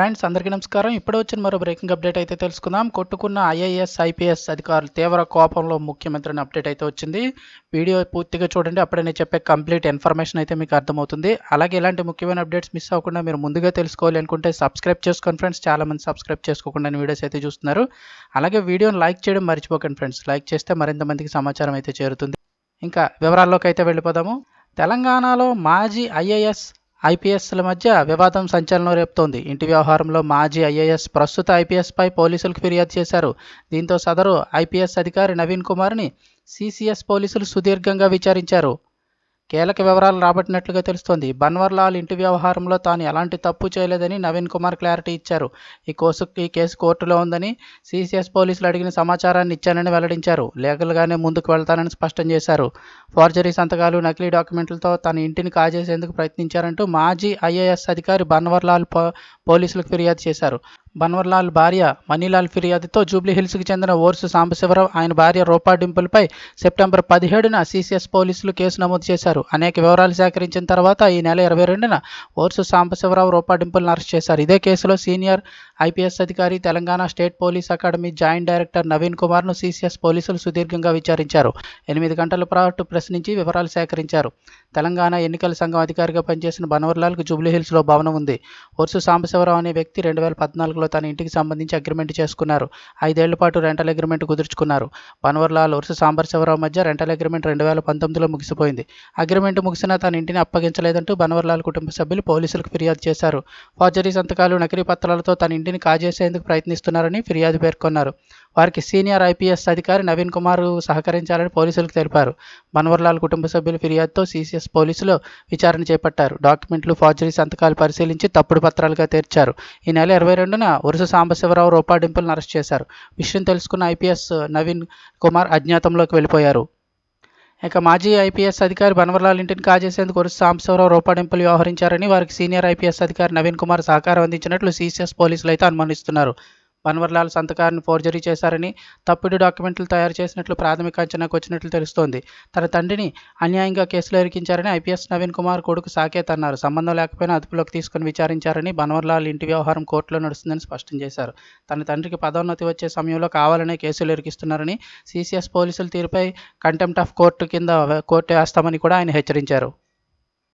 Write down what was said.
Friends అందరికీ నమస్కారం. ఇప్పుడే వచ్చిన మరో బ్రేకింగ్ అప్డేట్ అయితే తెలుసుకుందాం. కొట్టుకున్న ఐఏఎస్ ఐపీఎస్ అధికారులు తీవ్ర కోపంలో ముఖ్యమంత్రిని అప్డేట్ అయితే వచ్చింది. వీడియో పూర్తిగా చూడండి. అప్పుడే నేను చెప్పే కంప్లీట్ ఇన్ఫర్మేషన్ అయితే మీకు అర్థమవుతుంది. అలాగే ఇలాంటి ముఖ్యమైన అప్డేట్స్ మిస్ అవ్వకుండా మీరు ముందుగా తెలుసుకోవాలి అనుకుంటే సబ్స్క్రైబ్ చేసుకోండి ఫ్రెండ్స్. చాలామంది సబ్స్క్రైబ్ చేసుకోకుండా వీడియోస్ అయితే చూస్తున్నారు. అలాగే వీడియోని లైక్ చేయడం మర్చిపోకండి ఫ్రెండ్స్. లైక్ చేస్తే మరింత మందికి సమాచారం అయితే చేరుతుంది. ఇంకా వివరాల్లోకి అయితే వెళ్ళిపోదాము. తెలంగాణలో మాజీ ఐఏఎస్ ఐపీఎస్ల మధ్య వివాదం సంచలనం రేపుతోంది. ఇంటి వ్యవహారంలో మాజీ ఐఏఎస్ ప్రస్తుత ఐపీఎస్పై పోలీసులకు ఫిర్యాదు చేశారు. దీంతో సదరు ఐపీఎస్ అధికారి నవీన్ కుమార్ని సీసీఎస్ పోలీసులు సుదీర్ఘంగా విచారించారు. కీలక వివరాలు రాబట్టినట్లుగా తెలుస్తోంది. బన్వర్లాల్ ఇంటి వ్యవహారంలో తాను ఎలాంటి తప్పు చేయలేదని నవీన్ కుమార్ క్లారిటీ ఇచ్చారు. ఈ కోసు ఈ కేసు కోర్టులో ఉందని సిసిఎస్ పోలీసులు అడిగిన సమాచారాన్ని ఇచ్చానని వెల్లడించారు. లీగల్గానే ముందుకు వెళ్తానని స్పష్టం చేశారు. ఫోర్జరీ సంతకాలు నకిలీ డాక్యుమెంట్లతో తన ఇంటిని కాజేసేందుకు ప్రయత్నించారంటూ మాజీ ఐఏఎస్ అధికారి బన్వర్లాల్ పోలీసులకు ఫిర్యాదు చేశారు. బన్వర్లాల్ భార్య మణిలాల్ ఫిర్యాదుతో జూబ్లీహిల్స్కి చెందిన ఓర్సు సాంబశివరావు ఆయన భార్య రూపా డింపుల్పై సెప్టెంబర్ పదిహేడున సిసిఎస్ పోలీసులు కేసు నమోదు చేశారు. అనేక వివరాలు సేకరించిన తర్వాత ఈ నెల ఇరవై రెండున ఓర్సు సాంబశివరావు రూపా డింపుల్ని అరెస్ట్ చేశారు. ఇదే కేసులో సీనియర్ ఐపీఎస్ అధికారి Telangana state police academy joint director Naveen కుమార్ను CCS పోలీసులు సుదీర్ఘంగా విచారించారు. ఎనిమిది గంటల పాటు ప్రశ్నించి వివరాలు సేకరించారు. తెలంగాణ ఎన్నికల సంఘం అధికారిగా పనిచేసిన బనవర్లాల్కు జూబ్లీహిల్స్లో భవనం ఉంది. ఓర్సు సాంబశివరావు అనే వ్యక్తి రెండు వేల పద్నాలుగులో తన ఇంటికి సంబంధించి అగ్రిమెంట్ చేసుకున్నారు. ఐదేళ్ళ పాటు రెంటల్ అగ్రిమెంట్ కుదుర్చుకున్నారు. బనవర్లాల్ ఉర్సు సాంబశివరావు మధ్య రెంటల్ అగ్రిమెంట్ రెండు వేల పంతొమ్మిదిలో ముగిసిపోయింది. అగ్రిమెంట్ ముగిసినా తన ఇంటిని అప్పగించలేదంటూ బనవర్లాల్ కుటుంబ సభ్యులు పోలీసులకు ఫిర్యాదు చేశారు. ఫార్జరీ సంతకాలు నకిలీ పత్రాలతో తన ఇంటిని కాజేసేందుకు ప్రయత్నిస్తున్నారని ఫిర్యాదు పేర్కొన్నారు. వారికి సీనియర్ ఐపీఎస్ అధికారి నవీన్ కుమార్ సహకరించాలని పోలీసులకు తెలిపారు. బన్వర్లాల్ కుటుంబ సభ్యుల ఫిర్యాదుతో సీసీఎస్ పోలీసులు విచారణ చేపట్టారు. డాక్యుమెంట్లు ఫార్జరీ సంతకాలు పరిశీలించి తప్పుడు పత్రాలుగా తీర్చారు. ఈ నెల ఇరవై రెండున వరుస సాంబశివరావు రూపాడింపులను అరెస్ట్ చేశారు. విషయం తెలుసుకున్న ఐపీఎస్ నవీన్ కుమార్ అజ్ఞాతంలోకి వెళ్ళిపోయారు. ఇక మాజీ ఐపీఎస్ అధికారి బన్వర్లాల్ ఇంటిని కాజేసేందుకు వరుస సాంబశివరావు రూపాడింపులు వ్యవహరించారని వారికి సీనియర్ ఐపీఎస్ అధికారి నవీన్ కుమార్ సహకారం అందించినట్లు సీసీఎస్ పోలీసులు అయితే అనుమానిస్తున్నారు. బన్వర్లాల్ సంతకాన్ని ఫోర్జరీ చేశారని తప్పుడు డాక్యుమెంట్లు తయారు చేసినట్లు ప్రాథమిక అంచనాకు వచ్చినట్లు తెలుస్తోంది. తన తండ్రిని అన్యాయంగా కేసులో ఇరికించారని ఐపీఎస్ నవీన్ కుమార్ కొడుకు సాకేత్ అన్నారు. సంబంధం లేకపోయినా అదుపులోకి తీసుకుని విచారించారని బన్వర్లాల్ ఇంటి వ్యవహారం కోర్టులో నడుస్తుందని స్పష్టం చేశారు. తన తండ్రికి పదోన్నతి వచ్చే సమయంలో కావాలనే కేసులు ఇరికిస్తున్నారని సీసీఎస్ పోలీసుల తీరుపై కంటెంప్ట్ ఆఫ్ కోర్టు కింద కోర్టు వేస్తామని కూడా ఆయన హెచ్చరించారు.